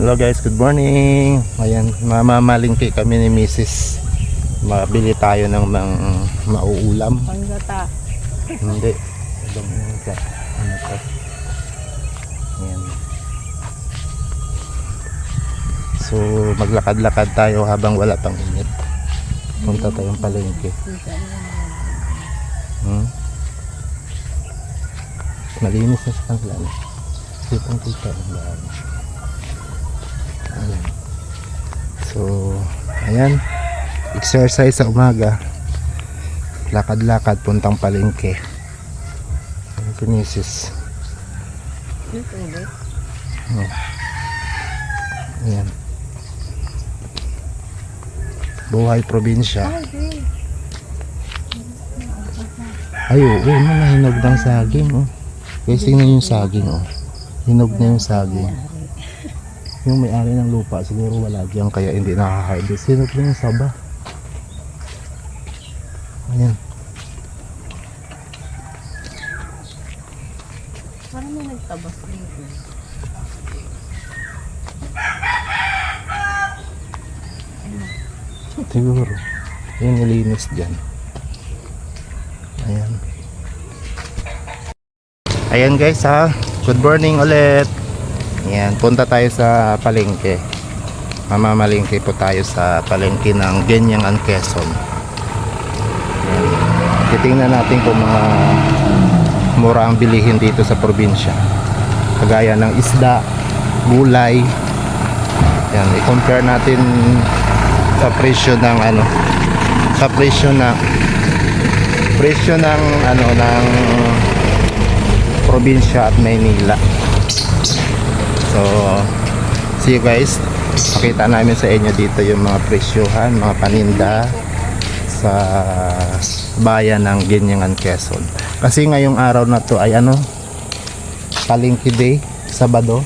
Hello guys, good morning. Ayan, mamamalingki kami ni Mrs. Mabili tayo ng mga mauulam. Panggata. Hindi. Ibang ka. Ano to? Ayan. So, maglakad-lakad tayo habang wala pang init. Punta tayong palengke. Hmm? Malinis na sa kanila. no? Kitang kita ang daan. Ayan. So, ayan. Exercise sa umaga. Lakad-lakad puntang palengke. Dito ulit. Ayan. Buhay probinsya. Ay, oo, no, nahinog ng saging, oh. Kasi na yung saging, oh. Hinog na yung saging. Yung may-ari ng lupa, siguro wala diyan kaya hindi nakaka-harvest. Hinog na yung saba. Ayan. Parang may nagtabas dito. Siguro. Yung nilinis dyan. Ayan. Ayan guys ha. Good morning ulit. Ayan. Punta tayo sa palengke. Mamamalingke po tayo sa palengke ng Genyang and Quezon. Ayan. Titingnan natin kung mga mura ang bilihin dito sa probinsya. Kagaya ng isda, gulay. Yan, i-compare natin sa presyo ng ano sa presyo na presyo ng ano ng probinsya at Maynila so see you guys makita namin sa inyo dito yung mga presyohan mga paninda sa bayan ng Ginyangan Quezon kasi ngayong araw na to ay ano Palengke Day Sabado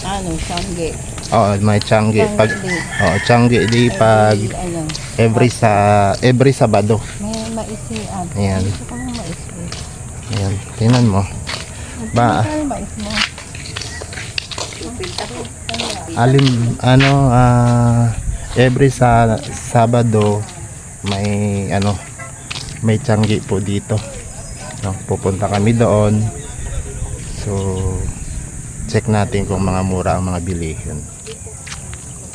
Ano, sangge. oh may Changi pag oh Changi Day pag Ano, every sa every Sabado. may maisian. Ayan. Gusto ko ng mais. eh. Ayan, tingnan mo. Ba, mais mo? Alim ano ah every sa Sabado may ano may tiyanggi po dito. No, pupunta kami doon. So check natin kung mga mura ang mga bilihin.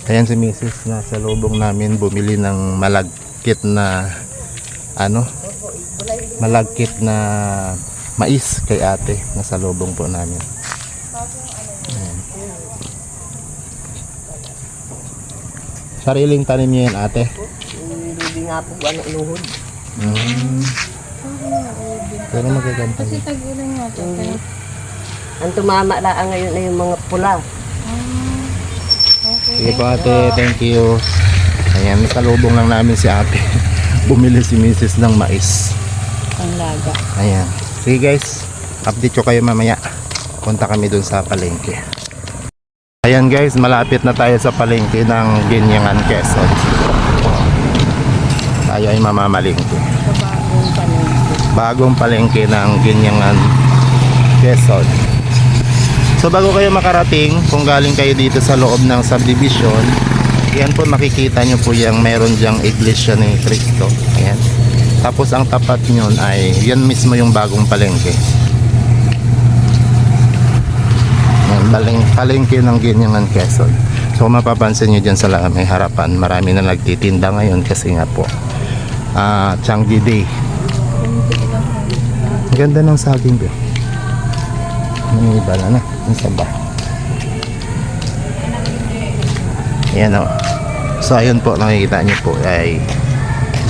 Ayan si Mrs. nasa lubong namin bumili ng malagkit na ano malagkit na mais kay ate nasa lubong po namin. Sariling tanim niyo yan ate. Hindi nga po ano inuhod. Mm. Pero magaganda Kasi yun. nga to. Mm. Ang tumama lang ngayon ay yung mga pula. ah, okay. Sige po ate, thank you. Ayan, sa lubong lang namin si ate. Bumili si Mrs. ng mais. Ang laga. Ayan. Sige guys, update ko kayo mamaya. Punta kami dun sa palengke. Ayan guys, malapit na tayo sa palengke ng Ginyangan, Quezon. Tayo ay mamamalingke. Bagong palengke. Ng Ginyangan, Quezon. So bago kayo makarating, kung galing kayo dito sa loob ng subdivision, yan po makikita nyo po yung meron dyang iglesia ni Cristo. Ayan. Tapos ang tapat nyo ay, yan mismo yung bagong palengke. Yan, baling, palengke ng Ginyangan, Quezon. So mapapansin nyo dyan sa may harapan, marami na nagtitinda ngayon kasi nga po, ah Changi Day. Ganda ng saging ko. May iba na na. Ang saba. Ayan o. So ayun po nakikita nyo po ay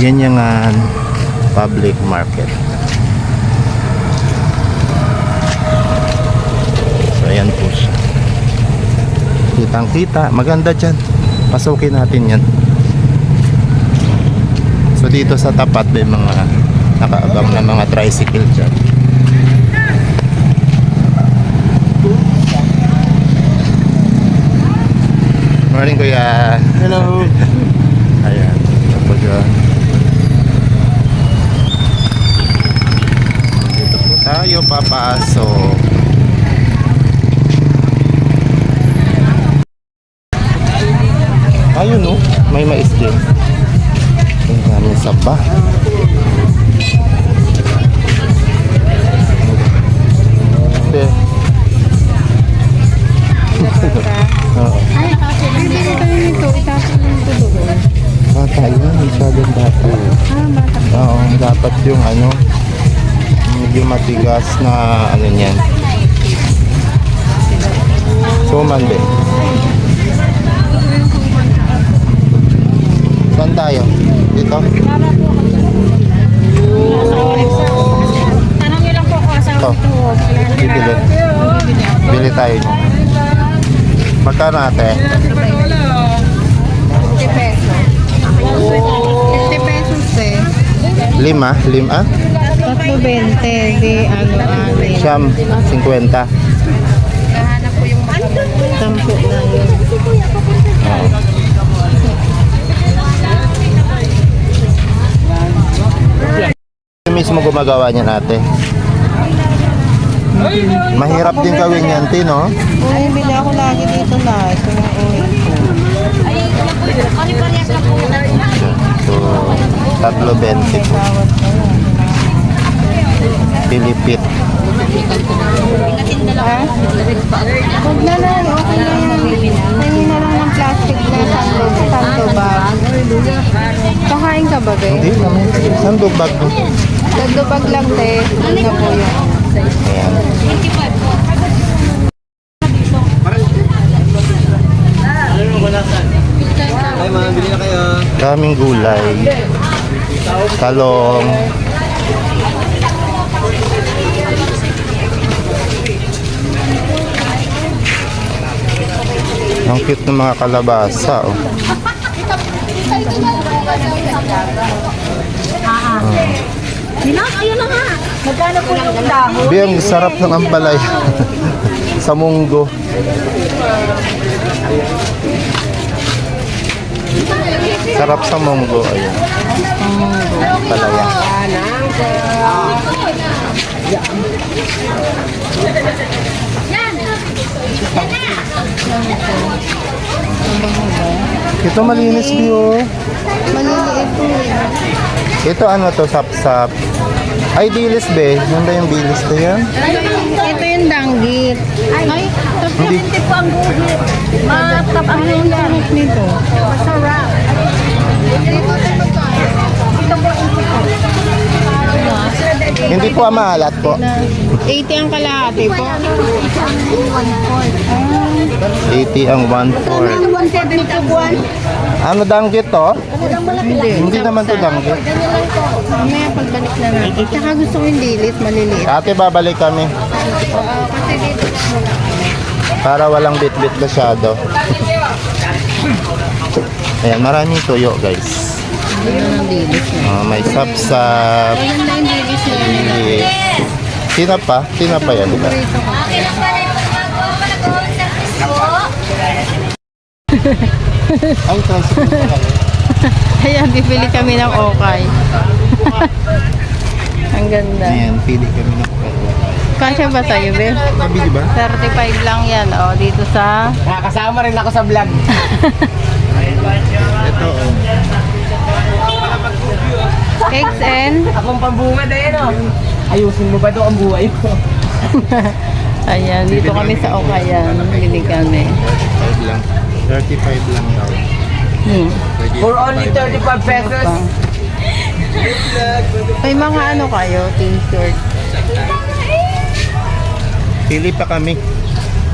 Ginyangan Public Market. Ayan po siya. Kitang kita. Maganda dyan. Pasukin natin yan. So dito sa tapat may mga nakaabang na mga tricycle dyan. Morning kuya. Hello. Ayan. Ito dyan. Dito po tayo papasok. Ayun no, may mais din. Ang daming saba. Ate. Ay, nakakilala kami nito. Itapon lang ito doon. Bata yun, masyadong bata. Ah, bata. Oo, dapat yung ano, medyo matigas na ano niyan. Suman din. Saan tayo? Dito? Tanong niyo lang po kung asawa Ito. Bibili. Bili tayo niya. Magkano ate? 50 pesos. 50 pesos eh. Lima? Lima? Tatlo 20. Di ano, amin. Siyam? 50? Kahanap ko yung maganda. Sampo na yun. Mismo gumagawa niyan ate. Mahirap din gawin yan, Tin, no? Uy, bili ako lagi dito na. Ito yung uwi ko. So, tatlo 20 po. Pilipit. Ha? Huwag na lang. Okay na yan. Tingin na lang ng plastic na sando, sando bag. Kakain ka ba, be? Hindi naman. Saan bag mo? Nagdubag lang, te. Hindi na po yun. Ayan. Daming gulay. Talong. Ang cute ng mga kalabasa, oh. Magkano po yung dahon? Bi, ang sarap ng ampalay. Sa munggo. Sarap sa munggo. Ayan. Palaya. Ito malinis Bio. Maliliit po. Ito ano to, sap-sap. Ay, dilis be. Yan ba yung bilis na yan? Ito yung danggit. Ay, Hindi. po ang guhit. Matap ang yung sarap nito? Masarap. Hindi po ang maalat po. 80 ang kalahati po. 80 ang 1-4. 170 buwan. Ano danggit to? Hindi. Hindi naman to danggit. Mamaya pagbalik na natin. Tsaka gusto ko yung dilit, maliliit. Ate, babalik kami. Oo, kasi dito na muna kami. Para walang bit-bit masyado. Ayan, maraming tuyo guys. Hindi na. Ah, may sap-sap. Maganda yung. Bilis. Tinapa? Tinapa yan, di ba? Dito ko. Ay, tricycle pa kayo. Ayan, bibili kami ng okay. ang ganda. Ayan, pili kami ng kayo. Kasya ba sa'yo, be? Sabi, di ba? 35 lang yan, oh, dito sa... Nakakasama rin ako sa vlog. Ito, oh. XN. Akong pambungad eh, no? Ayusin mo ba ito ang buhay ko? Ayan, dito kami sa Okayan. Bili kami. 35 lang. 35 lang daw. Hmm. For only 35 pesos. May mga ano kayo, t-shirt. Pili pa kami.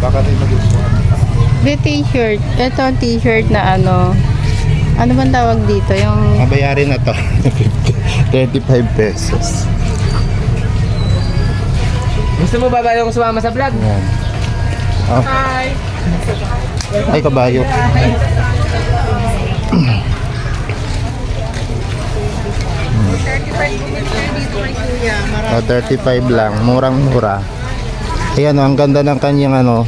Baka rin magustuhan. May t-shirt. Ito t-shirt na ano. Ano bang tawag dito? Yung Mabayarin na to. 35 pesos. Gusto mo ba ba yung sumama sa vlog? Ayan. Oh. Ay, kabayo. Oh, 35 lang. Murang-mura. Ayan, oh, ang ganda ng kanyang ano,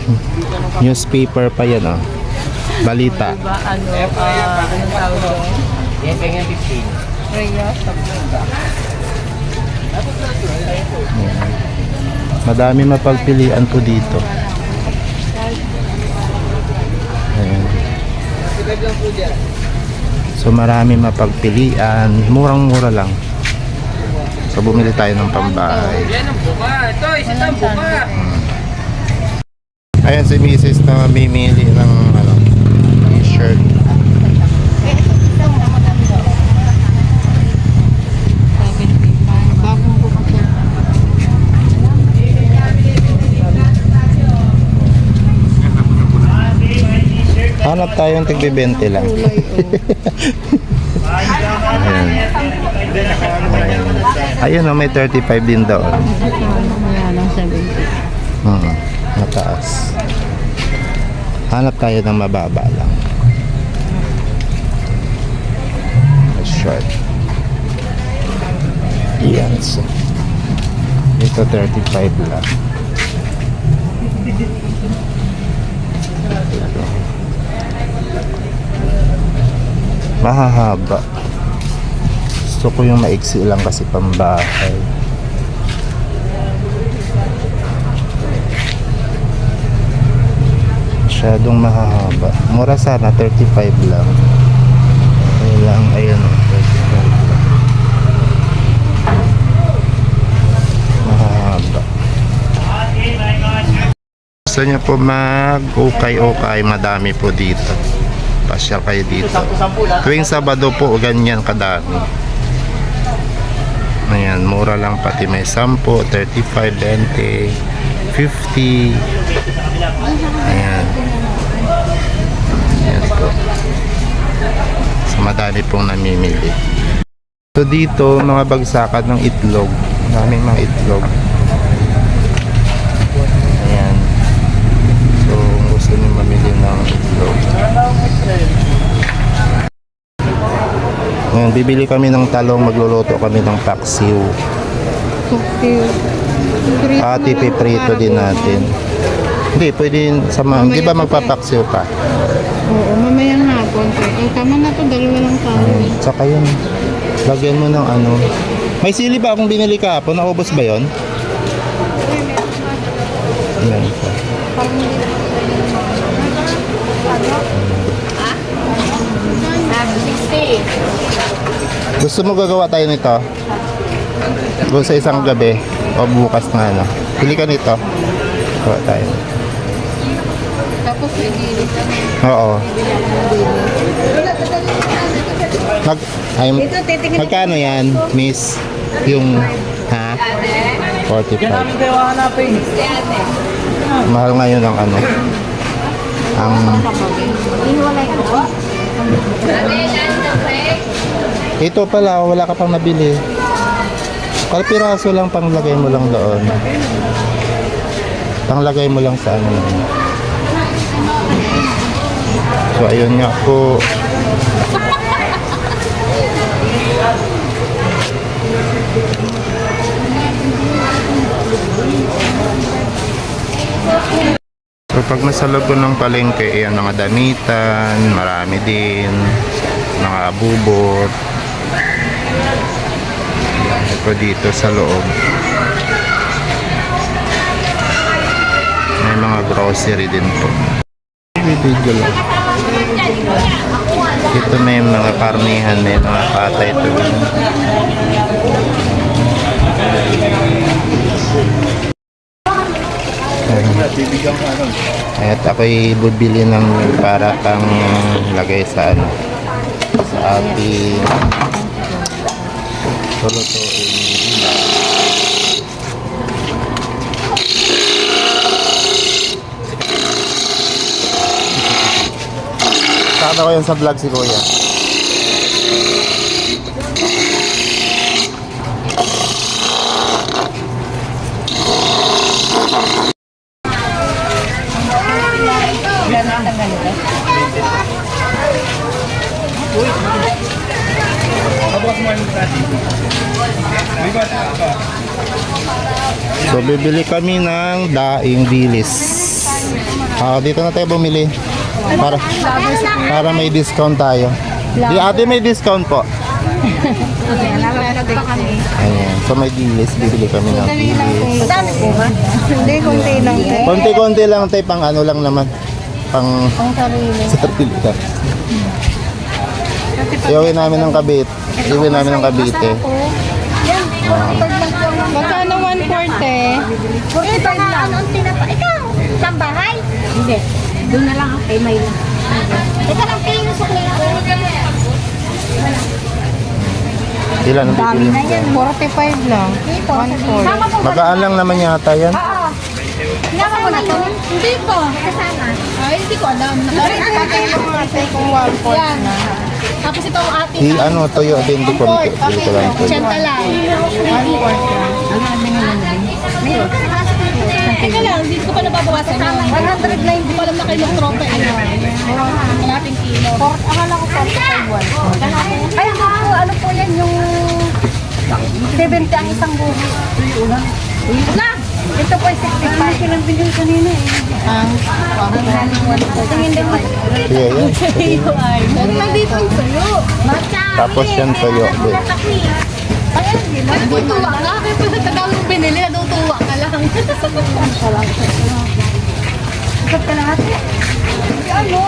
newspaper pa yan, oh. Balita. ba ano, ah, ano tawag doon? Yan, pengen 15. Rhea, Madami mapagpilian po dito. Ayan. So marami mapagpilian, murang-mura lang. So bumili tayo ng pambahay. Ayan si Mrs. na mamimili ng ano, shirt. Hanap tayong tigbe-20 lang. Ayan. Ayun, oh, may 35 din 70. Hmm, mataas. Hanap tayo ng mababa lang. Short. Yan. So, ito 35 lang. Mahahaba. Gusto ko yung maiksi lang kasi pambahay. Masyadong mahahaba. Mura sana, 35 lang. Ayun lang, ayun o, 35 lang. Mahahaba. Gusto niyo po mag-ukay-ukay, madami po dito. Pasyal kayo dito. Tuwing Sabado po, ganyan kadami. Ayan, mura lang pati may 10, 35, 20, 50. Ayan. Ayan po. So, madami pong namimili. So, dito, mga bagsakan ng itlog. Daming mga itlog. Ayan. So, gusto niyo mamili ng itlog. Ayan, bibili kami ng talong, magluluto kami ng paksiw. Okay. At ipiprito din natin. Hindi, pwede yun sa mga, di ba magpapaksiw ka? Oo, mamayang hapon. Ay, tama na to, dalawa lang tayo. Tsaka yun, lagyan mo ng ano. May sili ba akong binili kahapon? Naubos ba yon? Yan po. Gusto mo gagawa tayo nito? Doon sa isang gabi o bukas na ano. Pili ka nito. Gawa tayo. Tapos ano. Oo. Mag, ay, magkano yan, miss? Yung, ha? 45. Namin kayo hanapin. Mahal ngayon ang ano. Ang, Ihiwalay ko. Ito pala, wala ka pang nabili. Kalpiraso lang panglagay mo lang doon. Panglagay mo lang sa ano. So, ayun nga po. So pag nasa ko ng palengke, ayan mga damitan, marami din, mga abubot. Ito dito sa loob. May mga grocery din po. Video lang. Ito may mga karnihan, may mga patay ito. At ako'y bubili ng para pang lagay sa ano sa ating lulutuin. Saka ko yan sa vlog si Kuya. So bibili kami ng daing bilis. Ah, dito na tayo bumili. Para para may discount tayo. Di ate may discount po. Ayan. So may bilis, bibili kami ng bilis. Hindi, konti lang. te. Konti-konti lang tayo pang ano lang naman. Pang Ang sarili. lang. Iuwi namin ng kabit. Iuwi namin ng kabite. Magkano 140? Eh, baka ano ang tinapa. Ikaw, tambahay? Hindi. Doon na lang ako kay Mayla. Ito lang kayo sa kaya. Ilan ang bibili mo dyan? 45 lang. Dito. 140. Sama po. Magaan lang naman yata yan. Oo. Sinama mo na to? Hindi pa. Kasama. Ay, hindi ko alam. Kung one fourth Yan. na. Tapos ito ang ating I, ano, tuyo din. Di ko, di ko lang tuyo. Chenta lang. Fourth na. Teka lang, hindi ko pa nababawasan yun. 109. Hindi ko alam na kayo yung tropa. Ano? Kalating kilo. Akala ko 45 Ay, ako po, ano po yan, yung 70 ang isang buhi. Wala! Ito po ay 65. Silang bilhin kanina eh. Ang Tingin din mo. Sige, yan. Pero nandito yung sayo. Tapos yan tuyo. Di. Ay, natutuwa ka. Kaya pa sa tagalog binili, natutuwa ka lang. Ikot ka lahat eh. Ano?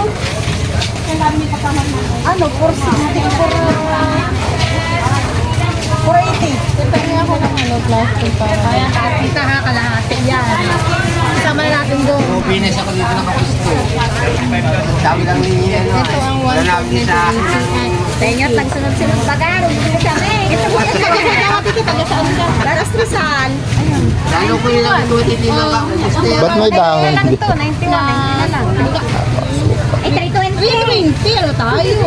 Ano? 460. 480. Ito nga ako ng ano, plastic para. Kaya kita ha, kalahati yan. Kasama na natin doon. Pinas ako dito ng kapisto. Sabi lang ni ano. Ito ang one Lalaki sa Tenyo, tagsunod-sunod bagaro. Bibili kami. Ito po yung Kalahati ka, taga saan ka? Rizal. Lalo ko yung lang ito, hindi lang ako. Gusto yan. Ba't may dahon? lang ito, 91, 90 na lang. Ay, 320. 320, ano tayo?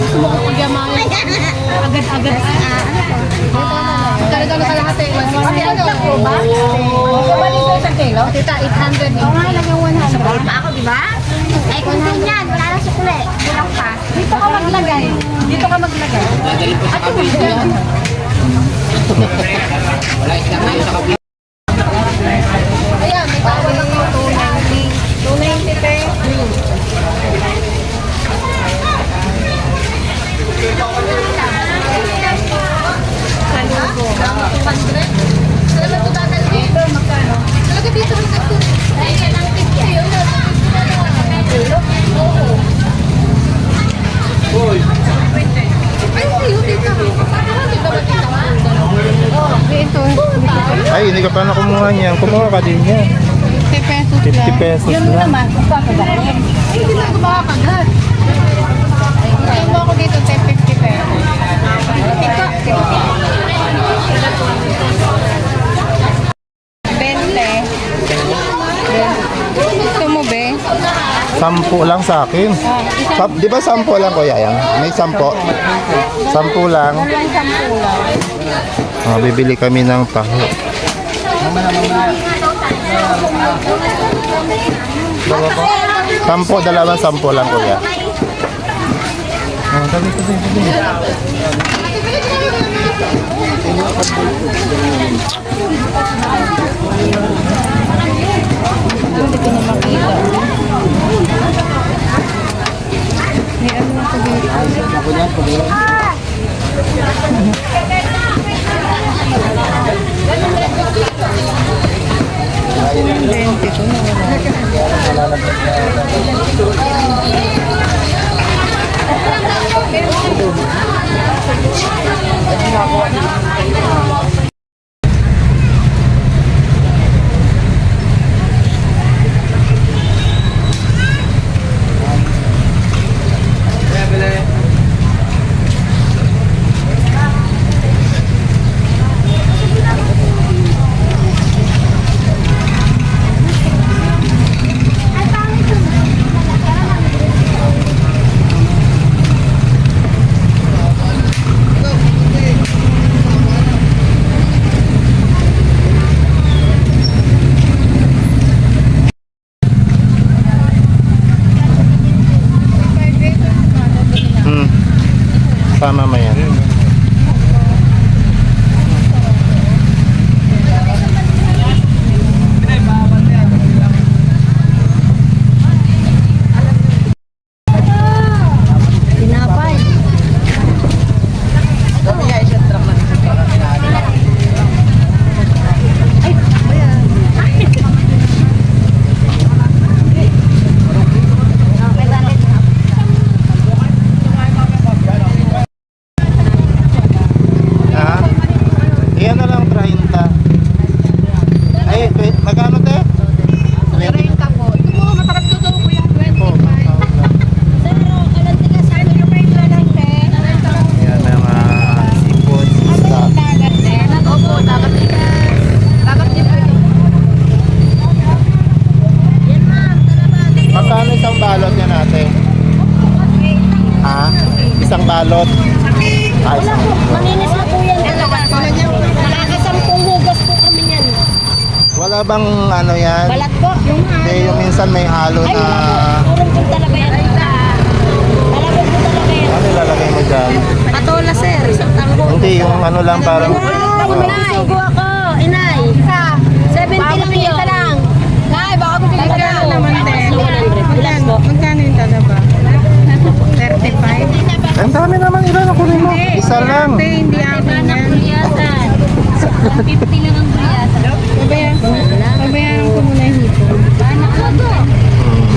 Gusto mo ko pagyamanin. Agad-agad. Talaga na kalahati. 160 ano? ba? Diba dito sa kilo? Tita, 800 Oo nga lang yung 100. pa ako, di ba? Ay, kung yan, wala na sukle. Kulang pa. Dito ka maglagay. Dito ka maglagay. Dadalhin ko sa kapisto yan. Wala isang ngayon sa kapisto. Ayan, may tao yung 290. 290 pe. Talaga ito dadalhin? Dito, magkano? Talaga dito rin ito. Ay, ang 50 yun. Oo. Ay, hindi yun dito. Parang dito ba dito? Dito. Ay, hindi ka pa na kumuha niyan. Kumuha ka din yan. 50 pesos 50 pesos lang. Ay, hindi na ako makakagat. Ay, mo ako dito, 1050 pesos. Bente. Gusto mo, be? Sampu lang sa akin. Sa, di ba sampu lang kuya yan? May sampo. Sampu lang. Walang sampu lang. Ah, bibili kami ng taho. Sampo, dalawang sampo lang kuya. Dali. Hindi ko. Bente Bang ano yan? Balat po. Yung Hindi, yung minsan may halo Ay, na... wala po. Talaga yan. Talagang po talaga yan. Ano ilalagay mo dyan? Patola, sir. Isang tango. Hindi, yung ano lang parang... Ay, may sugo ako. Inay. 70 lang yun. lang. Nay, baka ko bigyan ka naman din? 100. Ilan po? Magkano yung talaba? 35? Ang dami naman ilan na kunin mo. Isa lang. Hindi, hindi akin yan. Gulyasan. 50 lang ang gulyasan. Babayaran ko muna yung hipon. Anak ko to.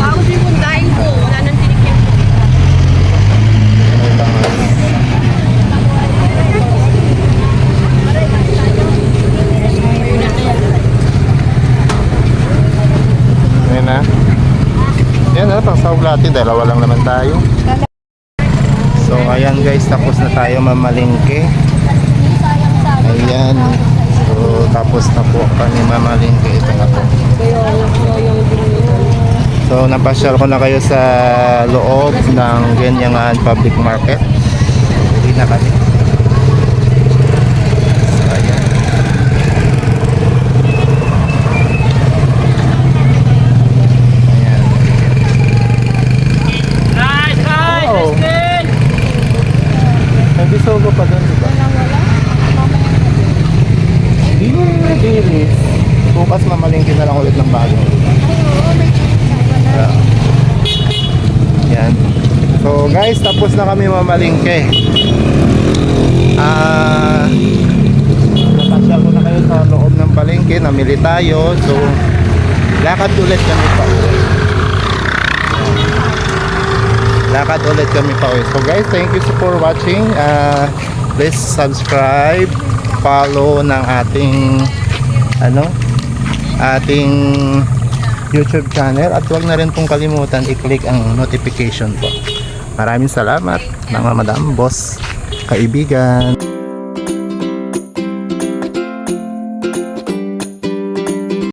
Ako din kung kain ko. Wala nang tinikip. Ayan na. Yan na, pang sahog natin. Dalawa lang naman tayo. So, ayan guys. Tapos na tayo mamalingke. Ayan. So, tapos na po kami mamalingke. Ito na po. So, napasyal ko na kayo sa loob ng Ganyangan Public Market. Uwi na kami. So, ayan. Ayan. Nice, nice, Oo. Justin! May bisogo pa doon, di ba? Bilis. Bukas mamalingkin na lang ulit ng bago. Yeah. Yan. So guys, tapos na kami mamalingke. Ah, napasyal ko na kayo sa loob ng palengke, namili tayo. So, lakad ulit kami pa lakad ulit kami pa. So guys, thank you for watching. Uh, please subscribe, follow ng ating ano, ating YouTube channel at huwag na rin pong kalimutan i-click ang notification po. Maraming salamat mga madam, boss, kaibigan.